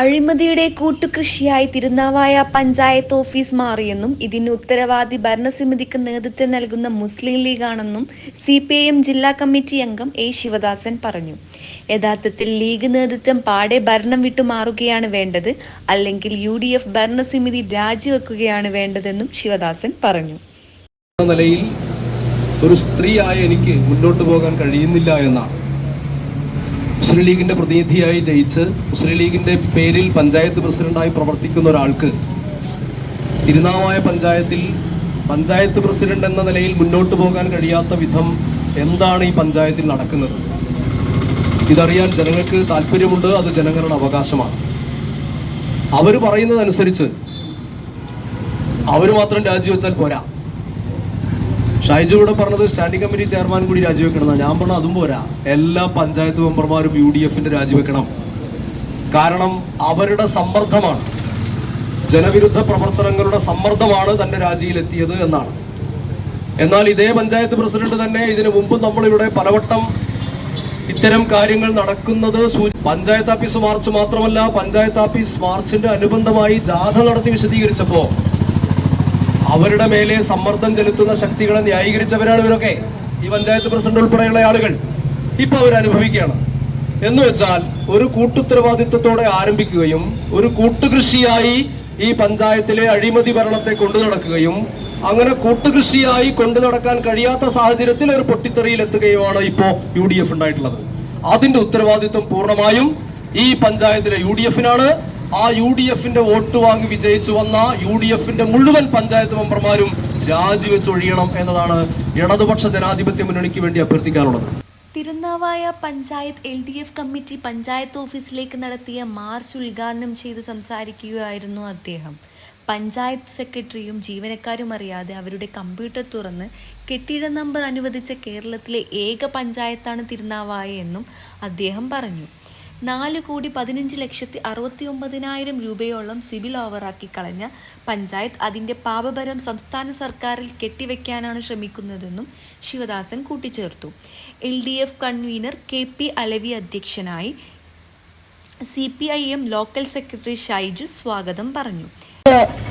അഴിമതിയുടെ കൂട്ടുകൃഷിയായി തിരുനാവായ പഞ്ചായത്ത് ഓഫീസ് മാറിയെന്നും ഇതിന് ഉത്തരവാദി ഭരണസമിതിക്ക് നേതൃത്വം നൽകുന്ന മുസ്ലിം ലീഗാണെന്നും സി പി ഐ എം ജില്ലാ കമ്മിറ്റി അംഗം എ ശിവദാസൻ പറഞ്ഞു. യഥാർത്ഥത്തിൽ ലീഗ് നേതൃത്വം പാടെ ഭരണം വിട്ടു മാറുകയാണ് വേണ്ടത് അല്ലെങ്കിൽ യു ഡി എഫ് ഭരണസമിതി രാജിവെക്കുകയാണ് വേണ്ടതെന്നും ശിവദാസൻ പറഞ്ഞു. നിലയിൽ ഒരു സ്ത്രീയായ എനിക്ക് മുന്നോട്ട് പോകാൻ കഴിയുന്നില്ല എന്നാണ്. മുസ്ലിം ലീഗിന്റെ പ്രതിനിധിയായി ജയിച്ച് മുസ്ലിം ലീഗിന്റെ പേരിൽ പഞ്ചായത്ത് പ്രസിഡന്റായി പ്രവർത്തിക്കുന്ന ഒരാൾക്ക് തിരുനാവായ പഞ്ചായത്തിൽ പഞ്ചായത്ത് പ്രസിഡന്റ് എന്ന നിലയിൽ മുന്നോട്ട് പോകാൻ കഴിയാത്ത വിധം എന്താണ് ഈ പഞ്ചായത്തിൽ നടക്കുന്നത്? ഇതറിയാൻ ജനങ്ങൾക്ക് താല്പര്യമുണ്ട് അത് ജനങ്ങളുടെ അവകാശമാണ്. അവർ പറയുന്നതനുസരിച്ച് അവർ മാത്രം രാജിവെച്ചാൽ പോരാ. ഷൈജു ഇവിടെ പറഞ്ഞത് സ്റ്റാൻഡിംഗ് കമ്മിറ്റി ചെയർമാൻ കൂടി രാജിവെക്കണം ഞാൻ പറഞ്ഞ അതും പോരാ. എല്ലാ പഞ്ചായത്ത് മെമ്പർമാരും യു ഡി എഫിന്റെ രാജിവെക്കണം. കാരണം അവരുടെ സമ്മർദ്ദമാണ്. ജനവിരുദ്ധ പ്രവർത്തനങ്ങളുടെ സമ്മർദ്ദമാണ് തന്റെ രാജിയിലെത്തിയത് എന്നാണ്. എന്നാൽ ഇതേ പഞ്ചായത്ത് പ്രസിഡന്റ് തന്നെ ഇതിനു മുമ്പ് നമ്മളിവിടെ പലവട്ടം ഇത്തരം കാര്യങ്ങൾ നടക്കുന്നത് പഞ്ചായത്ത് ഓഫീസ് മാർച്ച് മാത്രമല്ല പഞ്ചായത്ത് ഓഫീസ് മാർച്ചിന്റെ അനുബന്ധമായി ജാഥ നടത്തി വിശദീകരിച്ചപ്പോ അവരുടെ മേലെ സമ്മർദ്ദം ചെലുത്തുന്ന ശക്തികളെ ന്യായീകരിച്ചവരാണ് ഇവരൊക്കെ. ഈ പഞ്ചായത്ത് പ്രസിഡന്റ് ഉൾപ്പെടെയുള്ള ആളുകൾ. ഇപ്പൊ അവർ അനുഭവിക്കുകയാണ് എന്ന് വെച്ചാൽ ഒരു കൂട്ടുത്തരവാദിത്വത്തോടെ ആരംഭിക്കുകയും ഒരു കൂട്ടുകൃഷിയായി ഈ പഞ്ചായത്തിലെ അഴിമതി ഭരണത്തെ കൊണ്ടു നടക്കുകയും അങ്ങനെ കൂട്ടുകൃഷിയായി കൊണ്ടു നടക്കാൻ കഴിയാത്ത സാഹചര്യത്തിൽ ഒരു പൊട്ടിത്തെറിയിൽ എത്തുകയുമാണ് ഇപ്പോ യു ഡി എഫ് ഉണ്ടായിട്ടുള്ളത്. അതിന്റെ ഉത്തരവാദിത്വം പൂർണമായും ഈ പഞ്ചായത്തിലെ യു ഡി എഫിനാണ്. ആ യു ഡി എഫിന്റെ വോട്ട് വാങ്ങി വിജയിച്ചു വന്ന യു ഡി എഫിന്റെ മുഴുവൻ പഞ്ചായത്ത് മെമ്പർമാരും രാജിവെച്ചൊഴിയണം എന്നതാണ് ഇടതുപക്ഷ ജനാധിപത്യ മുന്നണിക്ക് വേണ്ടി അഭ്യർത്ഥിക്കാനുള്ളത്. Thirunavaya panchayat L D F committee panchayat ഓഫീസിലേക്ക് നടത്തിയ മാർച്ച് ഉദ്ഘാടനം ചെയ്ത് സംസാരിക്കുകയായിരുന്നു അദ്ദേഹം. പഞ്ചായത്ത് സെക്രട്ടറിയും ജീവനക്കാരും അറിയാതെ അവരുടെ കമ്പ്യൂട്ടർ തുറന്ന് കെട്ടിട നമ്പർ അനുവദിച്ച കേരളത്തിലെ ഏക പഞ്ചായത്താണ് തിരുനാവായ എന്നും അദ്ദേഹം പറഞ്ഞു. നാല് കോടി പതിനഞ്ച് ലക്ഷത്തി അറുപത്തി ഒമ്പതിനായിരം രൂപയോളം സിവിൽ ഓവറാക്കി കളഞ്ഞ പഞ്ചായത്ത് അതിന്റെ പാപഭരം സംസ്ഥാന സർക്കാരിൽ കെട്ടിവെക്കാനാണ് ശ്രമിക്കുന്നതെന്നും ശിവദാസൻ കൂട്ടിച്ചേർത്തു. L D F convener K P Alavi അധ്യക്ഷനായി C P I M local secretary Shaiju സ്വാഗതം പറഞ്ഞു.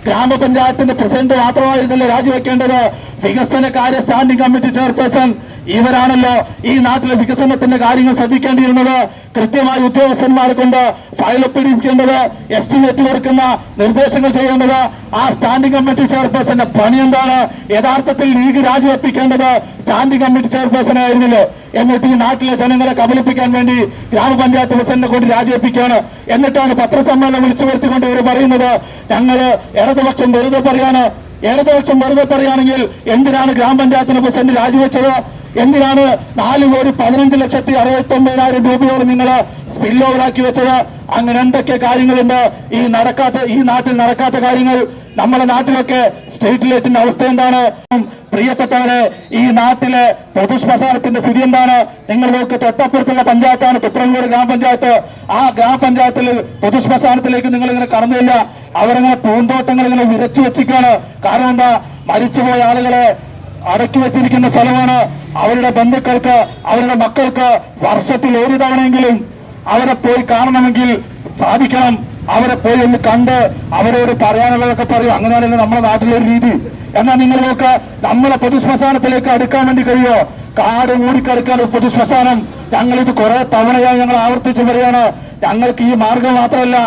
ഗ്രാമപഞ്ചായത്തിന്റെ പ്രസിഡന്റ് മാത്രമായിരുന്നല്ലോ രാജിവെക്കേണ്ടത്? വികസന കാര്യ സ്റ്റാൻഡിംഗ് കമ്മിറ്റി ചെയർപേഴ്സൺ ഇവരാണല്ലോ ഈ നാട്ടിലെ വികസനത്തിന്റെ കാര്യങ്ങൾ ശ്രദ്ധിക്കേണ്ടിയിരുന്നത്. കൃത്യമായി ഉദ്യോഗസ്ഥന്മാരെ കൊണ്ട് ഫയൽ ഒപ്പിടിപ്പിക്കേണ്ടത് എസ്റ്റിമേറ്റ് കൊടുക്കുന്ന നിർദ്ദേശങ്ങൾ ചെയ്യേണ്ടത് ആ സ്റ്റാൻഡിംഗ് കമ്മിറ്റി ചെയർപേഴ്സന്റെ പണി എന്താണ്? യഥാർത്ഥത്തിൽ ലീഗ് രാജിവെപ്പിക്കേണ്ടത് സ്റ്റാൻഡിംഗ് കമ്മിറ്റി ചെയർപേഴ്സൺ ആയിരുന്നല്ലോ? എന്നിട്ട് ഈ നാട്ടിലെ ജനങ്ങളെ കബലിപ്പിക്കാൻ വേണ്ടി ഗ്രാമപഞ്ചായത്ത് പ്രസിഡന്റിനെ കൊണ്ട് രാജിവെപ്പിക്കുകയാണ്. എന്നിട്ടാണ് പത്രസമ്മേളനം വിളിച്ചു വരുത്തിക്കൊണ്ട് ഇവർ പറയുന്നത് ഞങ്ങൾ ഇടതുപക്ഷം വെറുതെ പറയാണ്. ഇടതുപക്ഷം വെറുതെ പറയുകയാണെങ്കിൽ എന്തിനാണ് ഗ്രാമപഞ്ചായത്തിന് പ്രസിഡന്റ് രാജിവെച്ചത്? എന്തിനാണ് നാല് കോടി പതിനഞ്ച് ലക്ഷത്തി അറുപത്തി ഒമ്പതിനായിരം രൂപയോളം നിങ്ങൾ സ്പിൽ ഓവറാക്കി വെച്ചത്? അങ്ങനെ എന്തൊക്കെ കാര്യങ്ങളുണ്ട്? ഈ നടക്കാത്ത ഈ നാട്ടിൽ നടക്കാത്ത കാര്യങ്ങൾ? നമ്മുടെ നാട്ടിലൊക്കെ സ്ട്രീറ്റ് ലൈറ്റിന്റെ അവസ്ഥ എന്താണ്? പ്രിയപ്പെട്ടവരെ ഈ നാട്ടിലെ പൊതു ശ്മശാനത്തിന്റെ സ്ഥിതി എന്താണ്? നിങ്ങൾ നോക്ക് തൊട്ടപ്പുറത്തുള്ള പഞ്ചായത്താണ് തുപ്രങ്കോട് ഗ്രാമപഞ്ചായത്ത്. ആ ഗ്രാമപഞ്ചായത്തിൽ പൊതു ശ്മശാനത്തിലേക്ക് നിങ്ങൾ ഇങ്ങനെ കടന്നില്ല. അവരങ്ങനെ പൂന്തോട്ടങ്ങൾ ഇങ്ങനെ വിരച്ചു വെച്ചിക്കാണ് കാരണം എന്താ? മരിച്ചുപോയ ആളുകളെ അടക്കി വച്ചിരിക്കുന്ന സ്ഥലമാണ് അവരുടെ ബന്ധുക്കൾക്ക് അവരുടെ മക്കൾക്ക് വർഷത്തിൽ ഒരു തവണയെങ്കിലും അവരെ പോയി കാണണമെങ്കിൽ സാധിക്കണം. അവരെ പോയി ഒന്ന് കണ്ട് അവരോട് പറയാനുള്ളതൊക്കെ പറയും. അങ്ങനെയാണല്ലോ നമ്മുടെ നാട്ടിലെ ഒരു രീതി. എന്നാൽ നിങ്ങൾ നോക്ക് നമ്മളെ പൊതുശ്മശാനത്തിലേക്ക് അടുക്കാൻ വേണ്ടി കഴിയോ കാട് മൂടിക്കടുക്കാൻ ഒരു പൊതുശ്മശാനം. ഞങ്ങൾ ഇത് കുറെ തവണയായി ഞങ്ങൾ ആവർത്തിച്ച് പറയാണ് ഞങ്ങൾക്ക് ഈ മാർഗം മാത്രമല്ല.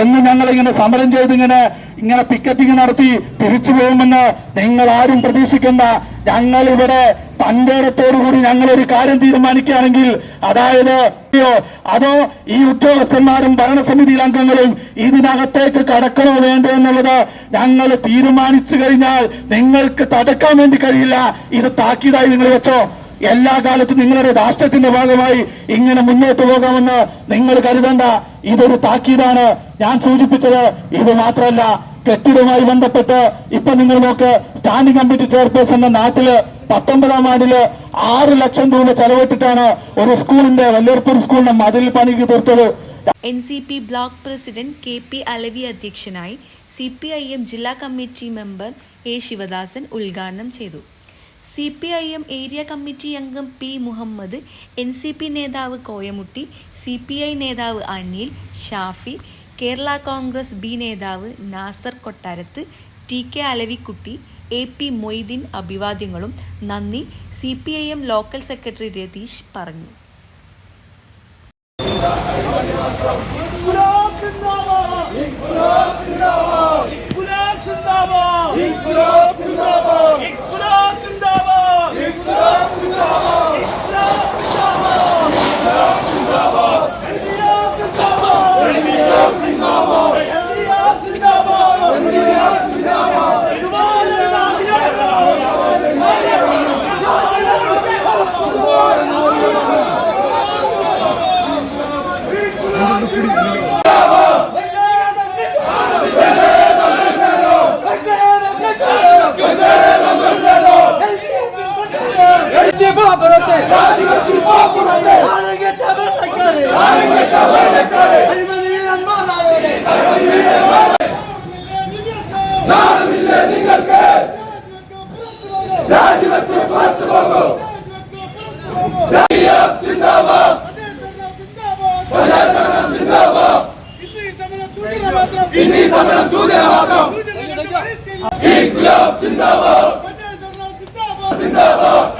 എന്ന് ഞങ്ങൾ ഇങ്ങനെ സമരം ചെയ്ത് ഇങ്ങനെ ഇങ്ങനെ പിക്കറ്റിംഗ് നടത്തി തിരിച്ചു പോകുമെന്ന് നിങ്ങൾ ആരും പ്രതീക്ഷിക്കണ്ട. ഞങ്ങൾ ഇവിടെ തന്റേടത്തോടുകൂടി ഞങ്ങൾ ഒരു കാര്യം തീരുമാനിക്കുകയാണെങ്കിൽ അതായത് അതോ ഈ ഉദ്യോഗസ്ഥന്മാരും ഭരണസമിതി അംഗങ്ങളും ഇതിനകത്തേക്ക് കടക്കണോ വേണ്ടോ എന്നുള്ളത് ഞങ്ങൾ തീരുമാനിച്ചു കഴിഞ്ഞാൽ നിങ്ങൾക്ക് തടുക്കാൻ വേണ്ടി കഴിയില്ല. ഇത് താക്കീതായി നിങ്ങൾ വെച്ചോ. എല്ലാ കാലത്തും നിങ്ങളുടെ രാഷ്ട്രത്തിന്റെ ഭാഗമായി ഇങ്ങനെ മുന്നോട്ട് പോകാമെന്ന് നിങ്ങൾ കരുതണ്ട. ഇതൊരു താക്കീതാണ്. ഞാൻ സൂചിപ്പിച്ചത് ഇത് മാത്രമല്ല കെട്ടിടവുമായി ബന്ധപ്പെട്ട് ഇപ്പൊ നിങ്ങൾ നോക്ക് സ്റ്റാൻഡിംഗ് കമ്മിറ്റി ചെയർപേഴ്സൺ എന്ന നാട്ടിൽ പത്തൊമ്പതാം വാർഡിൽ ആറ് ലക്ഷം രൂപ ചെലവിട്ടിട്ടാണ് ഒരു സ്കൂളിന്റെ വല്ലൂർപ്പൂർ സ്കൂളിന്റെ മതിൽ പണിക്ക് തീർത്തത്. N C P block president K P Alavi അധ്യക്ഷനായി സി പി ഐ എം ജില്ലാ കമ്മിറ്റി മെമ്പർ എ ശിവദാസൻ ഉദ്ഘാടനം ചെയ്തു. C P I M area committee അംഗം P Muhammad N C P നേതാവ് കോയമുട്ടി സി പി ഐ നേതാവ് അനിൽ ഷാഫി കേരള കോൺഗ്രസ് ബി നേതാവ് Nasar Kottarath T K Alavikutty A P Moideen അഭിവാദ്യങ്ങളും നന്ദി C P I M local secretary Ratheesh പറഞ്ഞു! പുറത്ത് നാണമില്ല നിങ്ങൾക്ക്? രാജിവെച്ച് പുറത്തു പോകൂ. ഇനി സമരം സൂചന മാത്രം ഈ ഗുലാബ് സിന്ദാബാദ്. സിന്ദാബാദ്.